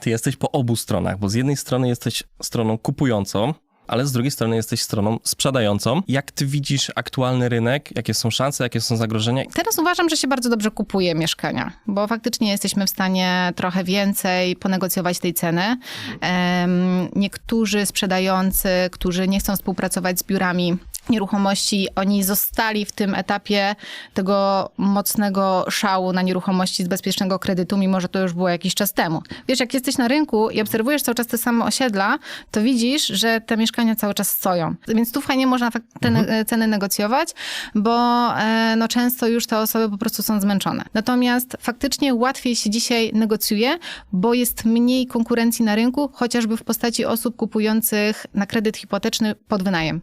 ty jesteś po obu stronach, bo z jednej strony jesteś stroną kupującą, ale z drugiej strony jesteś stroną sprzedającą. Jak ty widzisz aktualny rynek? Jakie są szanse, jakie są zagrożenia? Teraz uważam, że się bardzo dobrze kupuje mieszkania, bo faktycznie jesteśmy w stanie trochę więcej ponegocjować tej ceny. Niektórzy sprzedający, którzy nie chcą współpracować z biurami nieruchomości, oni zostali w tym etapie tego mocnego szału na nieruchomości z bezpiecznego kredytu, mimo że to już było jakiś czas temu. Wiesz, jak jesteś na rynku i obserwujesz cały czas te same osiedla, to widzisz, że te mieszkania cały czas stoją. Więc tu fajnie można te ne- ceny negocjować, bo e, no, często już te osoby po prostu są zmęczone. Natomiast faktycznie łatwiej się dzisiaj negocjuje, bo jest mniej konkurencji na rynku, chociażby w postaci osób kupujących na kredyt hipoteczny pod wynajem.